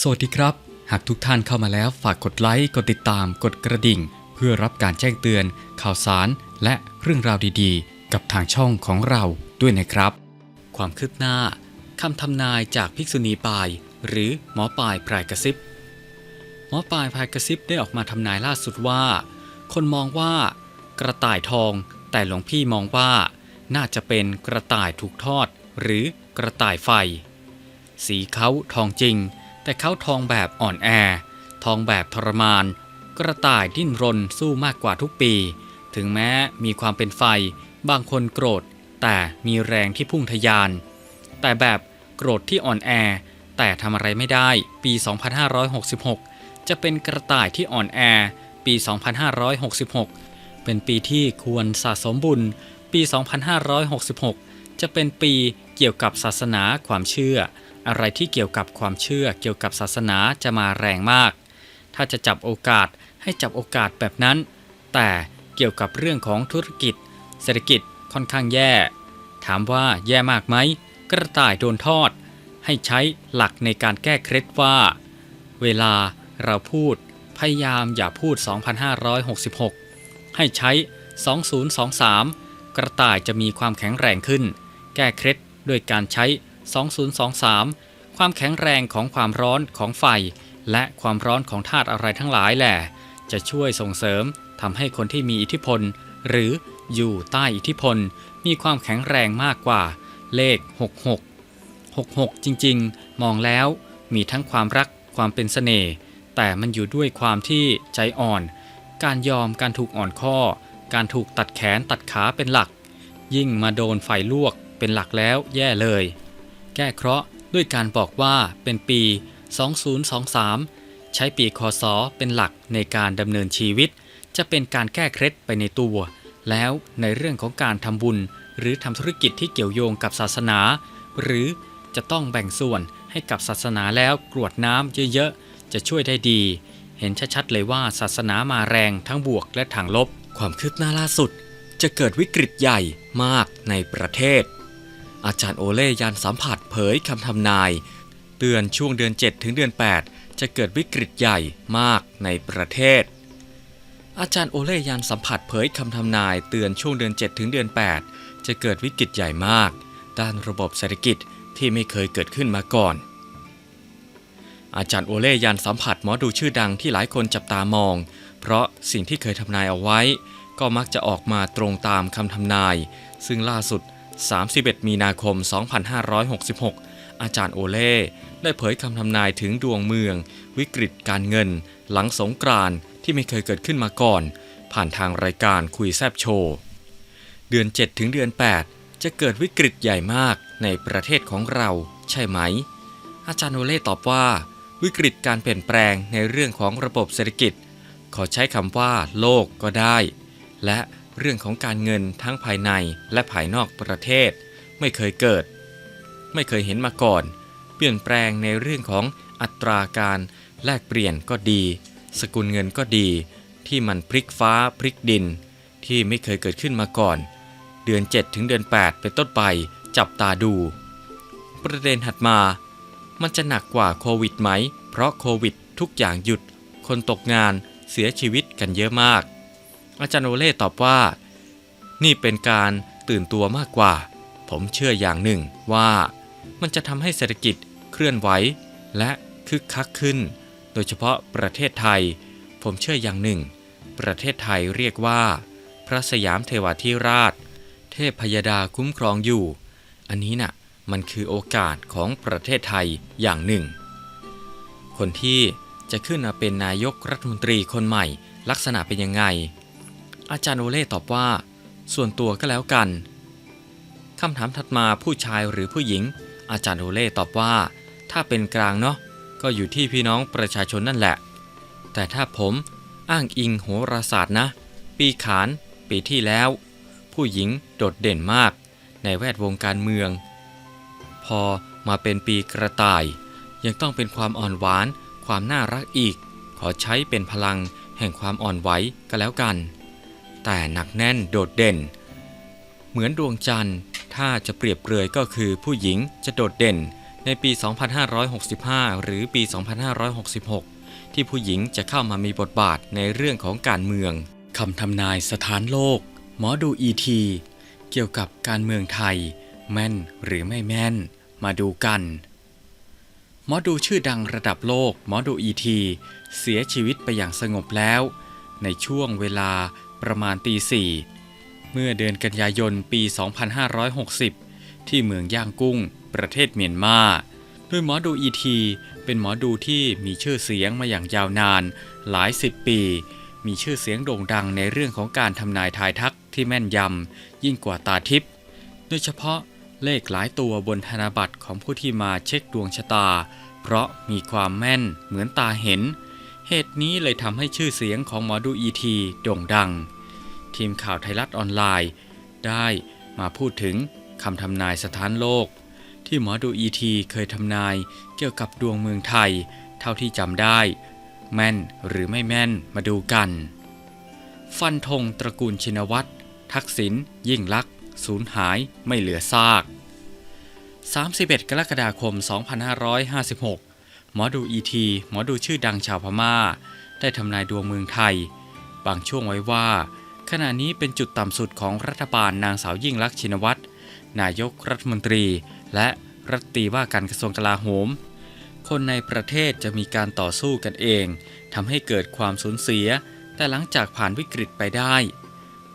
สวัสดีครับ หากทุกท่านเข้ามาแล้วฝากกดไลค์ กดติดตาม กดกระดิ่ง เพื่อรับการแจ้งเตือน ข่าวสาร และเรื่องราวดีๆ กับทางช่องของเราด้วยนะครับ ความคืบหน้าคำทำนายจากภิกษุณีปาย หรือหมอปลายพรายกระซิบ หมอปลายพรายกระซิบได้ออกมาทำนายล่าสุดว่า คนมองว่ากระต่ายทอง แต่หลวงพี่มองว่า น่าจะเป็นกระต่ายถูกทอด หรือกระต่ายไฟ สีเขาทองจริง แต่เขาทองแบบอ่อนแอ ทองแบบทรมาน กระต่ายดิ้นรนสู้มากกว่าทุกปี ถึงแม้มีความเป็นไฟ บางคนโกรธ แต่มีแรงที่พุ่งทะยาน แต่แบบโกรธที่อ่อนแอ แต่ทำอะไรไม่ได้ ปี 2566 จะเป็นกระต่ายที่อ่อนแอ ปี 2566 เป็นปีที่ควรสะสมบุญ ปี 2566 จะเป็นปีเกี่ยวกับศาสนาความเชื่อ อะไรที่เกี่ยวกับความเชื่อเกี่ยวกับศาสนาจะมาแรงมาก ถ้าจะจับโอกาสให้จับโอกาสแบบนั้น แต่เกี่ยวกับเรื่องของธุรกิจ เศรษฐกิจค่อนข้างแย่ ถามว่าแย่มากไหมกระต่ายโดนทอด ให้ใช้หลักในการแก้เคล็ดว่า เวลาเราพูดพยายามอย่าพูด 2566 ให้ใช้ 2023 กระต่ายจะมีความแข็งแรงขึ้น แก้เคล็ดด้วยการใช้ 2023 ความแข็งแรงของความร้อนของไฟ และความร้อนของธาตุอะไรทั้งหลายแหละจะช่วยส่งเสริมทำให้คนที่มีอิทธิพล หรืออยู่ใต้อิทธิพล มีความแข็งแรงมากกว่า เลข 66 66 จริงๆ มองแล้วมีทั้งความรักความเป็นเสน่ห์แต่มันอยู่ด้วยความที่ใจอ่อน การยอมการถูกอ่อนข้อ การถูกตัดแขนตัดขาเป็นหลัก ยิ่งมาโดนไฟลวกเป็นหลักแล้วแย่เลย แก้เคราะห์ด้วยการบอกว่าเป็นปี 2023 ใช้ปีคศเป็นหลักในการดำเนินชีวิต จะเป็นการแก้เคล็ดไปในตัว แล้วในเรื่องของการทำบุญ หรือทำธุรกิจที่เกี่ยวโยงกับศาสนา หรือจะต้องแบ่งส่วนให้กับศาสนาแล้วกรวดน้ำเยอะๆ จะช่วยได้ดี เห็นชัดๆเลยว่าศาสนามาแรงทั้งบวกและทางลบ ความคืบหน้าล่าสุด จะเกิดวิกฤตใหญ่มากในประเทศ อาจารย์โอเล่ยันสัมผัสเผยคำทำนาย เตือนช่วงเดือน 7 ถึงเดือน 8 จะเกิดวิกฤตใหญ่มากในประเทศ อาจารย์โอเล่ยันสัมผัสเผยคำทำนาย เตือนช่วงเดือน 7 ถึงเดือน 8 จะเกิดวิกฤตใหญ่มาก ด้านระบบเศรษฐกิจที่ไม่เคยเกิดขึ้นมาก่อน อาจารย์โอเล่ยันสัมผัสหมอดูชื่อดังที่หลายคนจับตามอง เพราะสิ่งที่เคยทำนายเอาไว้ ก็มักจะออกมาตรงตามคำทำนาย ซึ่งล่าสุด 31 มีนาคม 2566 อาจารย์โอเล่ได้เผยคำทำนายถึงดวงเมือง วิกฤตการเงิน หลังสงกรานที่ไม่เคยเกิดขึ้นมาก่อน ผ่านทางรายการคุยแซบโชว์ เดือน 7 ถึงเดือน 8 จะเกิดวิกฤตใหญ่มากในประเทศของเราใช่ไหม อาจารย์โอเล่ตอบว่า วิกฤตการเปลี่ยนแปลงในเรื่องของระบบเศรษฐกิจ ขอใช้คำว่า โลกก็ได้ และ เรื่องของการเงินทั้งภายในและภายนอกประเทศ ไม่เคยเกิด ไม่เคยเห็นมาก่อน เปลี่ยนแปลงในเรื่องของอัตราการแลกเปลี่ยนก็ดี สกุลเงินก็ดี ที่มันพลิกฟ้าพลิกดิน ที่ไม่เคยเกิดขึ้นมาก่อน เดือน 7 ถึงเดือน 8 เป็นต้นไปจับตาดู ประเด็นถัดมา มันจะหนักกว่าโควิดไหม เพราะโควิดทุกอย่างหยุด คนตกงานเสียชีวิตกันเยอะมาก อาจารย์โอเล่ตอบว่า นี่เป็นการตื่นตัวมากกว่า ผมเชื่ออย่างหนึ่งว่ามันจะทำให้เศรษฐกิจเคลื่อนไหวและคึกคักขึ้น โดยเฉพาะประเทศไทย ผมเชื่ออย่างหนึ่ง ประเทศไทยเรียกว่า พระสยามเทวาธิราช เทพพยดาคุ้มครองอยู่ อันนี้น่ะมันคือโอกาสของประเทศไทยอย่างหนึ่ง คนที่จะขึ้นมาเป็นนายกรัฐมนตรีคนใหม่ลักษณะเป็นยังไง อาจารย์โอเล่ตอบว่า ส่วนตัวก็แล้วกันคำถามถัดมาผู้ชายหรือผู้หญิง อาจารย์โอเล่ตอบว่า ถ้าเป็นกลางเนาะก็อยู่ที่พี่น้องประชาชนนั่นแหละ แต่ถ้าผมอ้างอิงโหราศาสตร์นะ ปีขาน ปีที่แล้ว ผู้หญิงโดดเด่นมาก ในแวดวงการเมือง พอมาเป็นปีกระต่าย ยังต้องเป็นความอ่อนหวาน ความน่ารักอีก ขอใช้เป็นพลังแห่งความอ่อนไหวก็แล้วกัน แต่หนักแน่นโดดเด่น เหมือนดวงจันทร์ ถ้าจะเปรียบเปรยก็คือผู้หญิงจะโดดเด่นในปี 2565 หรือปี 2566 ที่ผู้หญิงจะเข้ามามีบทบาทในเรื่องของการเมืองคำทำนายสถานโลก หมอดูอีที เกี่ยวกับการเมืองไทย แม่นหรือไม่แม่น มาดูกัน หมอดูชื่อดังระดับโลก หมอดูอีที เสียชีวิตไปอย่างสงบแล้ว ในช่วงเวลา ประมาณตีสี่เมื่อเดือนกันยายนปี 2560 ที่เมืองย่างกุ้ง ประเทศเมียนมาโดยหมอดูอีที เป็นหมอดูที่มีชื่อเสียงมาอย่างยาวนาน หลายสิบปี มีชื่อเสียงโด่งดังในเรื่องของการทำนายทายทักที่แม่นยำยิ่งกว่าตาทิพย์โดยเฉพาะเลขหลายตัวบนธนบัตรของผู้ที่มาเช็คดวงชะตา เพราะมีความแม่นเหมือนตาเห็น เหตุนี้เลยทำให้ชื่อเสียงของหมอดูอีทีโด่งดัง ทีมข่าวไทยรัฐออนไลน์ ได้มาพูดถึงคำทำนายสถานโลก ที่หมอดูอีทีเคยทำนายเกี่ยวกับดวงเมืองไทย เท่าที่จำได้ แม่นหรือไม่แม่นมาดูกัน ฟันธงตระกูลชินวัตรทักษิณยิ่งลักษณ์สูญหายไม่เหลือซาก 31 กรกฎาคม 2556 หมอดูอีทีหมอดูชื่อดังชาวพม่า ได้ทำนายดวงเมืองไทย บางช่วงไว้ว่า ขณะนี้เป็นจุดต่ำสุดของรัฐบาลนางสาวยิ่งลักษณ์ชินวัตรนายกรัฐมนตรี และรัฐตีว่าการกระทรวงกลาโหม คนในประเทศจะมีการต่อสู้กันเองทำให้เกิดความสูญเสีย แต่หลังจากผ่านวิกฤตไปได้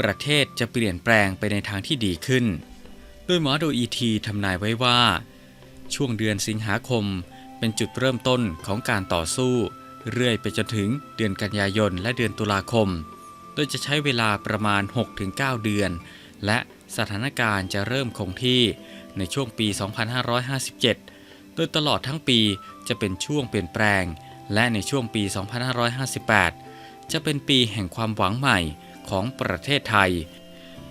ประเทศจะเปลี่ยนแปลงไปในทางที่ดีขึ้น โดยหมอดูอีทีทำนายไว้ว่า ช่วงเดือนสิงหาคมเป็นจุดเริ่มต้นของการต่อสู้ เรื่อยไปจนถึงเดือนกันยายนและเดือนตุลาคม โดยจะใช้เวลาประมาณ 6-9 เดือน และสถานการณ์จะเริ่มคงที่ในช่วงปี 2557 โดยตลอดทั้งปีจะเป็นช่วงเปลี่ยนแปลง และในช่วงปี 2558 จะเป็นปีแห่งความหวังใหม่ของประเทศไทย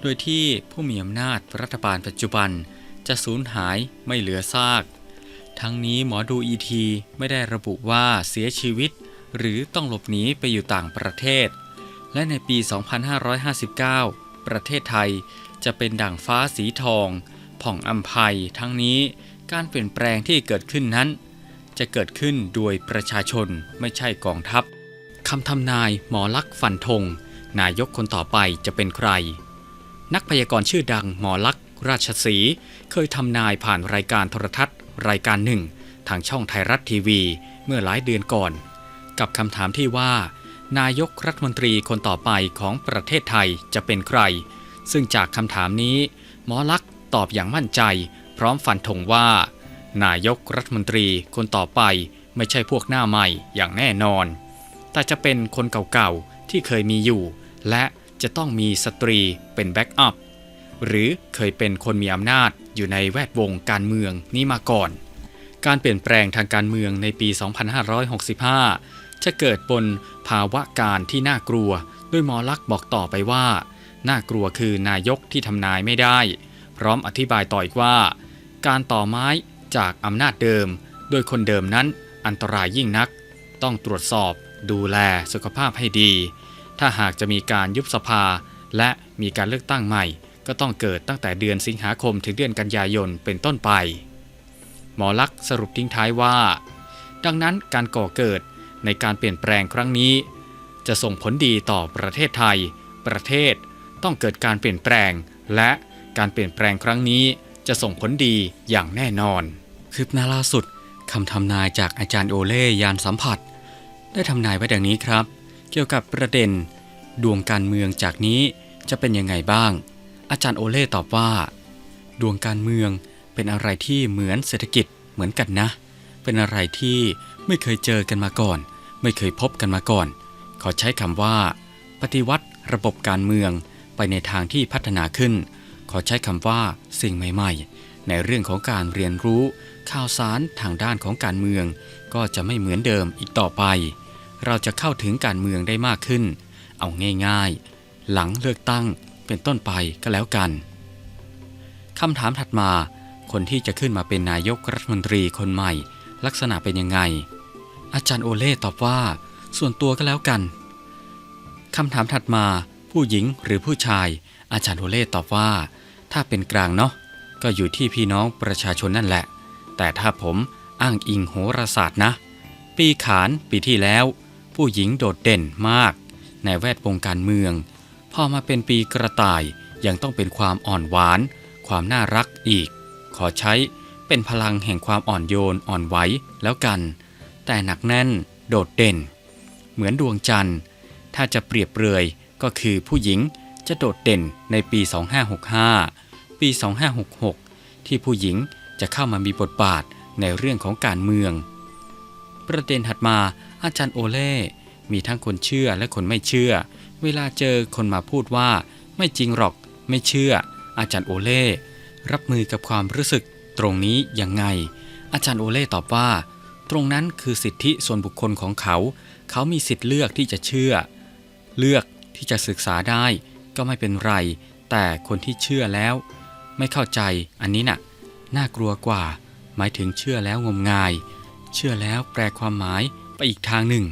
โดยที่ผู้มีอำนาจรัฐบาลปัจจุบัน จะสูญหายไม่เหลือซาก ทั้งนี้หมอดูอีทีไม่ได้ระบุว่าเสียชีวิต หรือต้องหลบหนีไปอยู่ต่างประเทศ และในปี 2559 ประเทศไทยจะเป็นด่างฟ้าสีทอง ผ่องอัมภัยทั้งนี้การเปลี่ยนแปลงที่เกิดขึ้นนั้น จะเกิดขึ้นโดยประชาชนไม่ใช่กองทัพคำทำนายหมอลักษณ์ฟันธงนายกคนต่อไปจะเป็นใคร นักพยากรณ์ชื่อดังหมอลักษณ์ราชสีเคยทำนายผ่านรายการโทรทัศน์ รายการหนึ่ง ทางช่องไทยรัฐทีวี เมื่อหลายเดือนก่อน กับคำถามที่ว่า นายกรัฐมนตรีคนต่อไปของประเทศไทยจะเป็นใคร ซึ่งจากคำถามนี้ หมอลักษ์ตอบอย่างมั่นใจ พร้อมฟันธงว่า นายกรัฐมนตรีคนต่อไปไม่ใช่พวกหน้าใหม่อย่างแน่นอน แต่จะเป็นคนเก่าๆที่เคยมีอยู่ และจะต้องมีสตรีเป็นแบ็กอัพ หรือเคยเป็นคนมีอำนาจอยู่ในแวดวงการเมืองนี้มาก่อน การเปลี่ยนแปลงทางการเมืองในปี 2565 จะเกิดบนภาวะการที่น่ากลัวโดยหมอลักษ์บอกต่อไปว่า น่ากลัวคือนายกที่ทำนายไม่ได้ พร้อมอธิบายต่ออีกว่า การต่อไม้จากอำนาจเดิม โดยคนเดิมนั้นอันตรายยิ่งนัก ต้องตรวจสอบ ดูแลสุขภาพให้ดี ถ้าหากจะมีการยุบสภา และมีการเลือกตั้งใหม่ ก็ต้องเกิดตั้งแต่เดือนสิงหาคมถึงเดือนกันยายนเป็นต้นไป หมอลักษ์สรุปทิ้งท้ายว่า ดังนั้นการก่อเกิด ในการเปลี่ยนแปลงครั้งนี้ จะส่งผลดีต่อประเทศไทย ประเทศต้องเกิดการเปลี่ยนแปลง และการเปลี่ยนแปลงครั้งนี้ จะส่งผลดีอย่างแน่นอน คืบหน้าล่าสุดคำทำนายจากอาจารย์โอเล่ยานสัมผัส ได้ทำนายไว้ดังนี้ครับ เกี่ยวกับประเด็น ดวงการเมืองจากนี้จะเป็นยังไงบ้าง อาจารย์โอเล่ตอบว่า ดวงการเมืองเป็นอะไรที่เหมือนเศรษฐกิจเหมือนกันนะ เป็นอะไรที่ไม่เคยเจอกันมาก่อน ไม่เคยพบกันมาก่อน ขอใช้คำว่า ปฏิวัติระบบการเมืองไปในทางที่พัฒนาขึ้น ขอใช้คำว่า สิ่งใหม่ ๆ ในเรื่องของการเรียนรู้ ข่าวสารทางด้านของการเมือง ก็จะไม่เหมือนเดิมอีกต่อไป เราจะเข้าถึงการเมืองได้มากขึ้น เอาง่ายๆ หลังเลือกตั้งเป็นต้นไปก็แล้วกันคำถามถัดมา คนที่จะขึ้นมาเป็นนายกรัฐมนตรีคนใหม่ ลักษณะเป็นยังไง อาจารย์โอเล่ตอบว่า ส่วนตัวก็แล้วกันคำถามถัดมาผู้หญิงหรือผู้ชาย อาจารย์โอเล่ตอบว่า ถ้าเป็นกลางเนาะก็อยู่ที่พี่น้องประชาชนนั่นแหละ แต่ถ้าผมอ้างอิงโหราศาสตร์นะ ปีขานปีที่แล้ว ผู้หญิงโดดเด่นมาก ในแวดวงการเมือง พอมาเป็นปีกระต่ายยังต้องเป็นความอ่อนหวาน ความน่ารักอีก ขอใช้เป็นพลังแห่งความอ่อนโยนอ่อนไหวแล้วกัน แต่หนักแน่น โดดเด่น เหมือนดวงจันทร์ ถ้าจะเปรียบเปรยก็คือผู้หญิงจะโดดเด่นในปี 2565 ปี 2566 ที่ผู้หญิงจะเข้ามามีบทบาทในเรื่องของการเมือง ประเด็นถัดมาอาจารย์โอเล่ มีทั้งคนเชื่อและคนไม่เชื่อ เวลาเจอคนมาพูดว่า ไม่จริงหรอกไม่เชื่อ อาจารย์โอเล่ รับมือกับความรู้สึกตรงนี้ยังไง อาจารย์โอเล่ตอบว่า ตรงนั้นคือสิทธิส่วนบุคคลของเขา เขามีสิทธิ์เลือกที่จะเชื่อ เลือกที่จะศึกษาได้ก็ไม่เป็นไร แต่คนที่เชื่อแล้ว ไม่เข้าใจอันนี้น่ะ น่ากลัวกว่า หมายถึงเชื่อแล้วงมงาย เชื่อแล้วแปลความหมายไปอีกทางหนึ่ง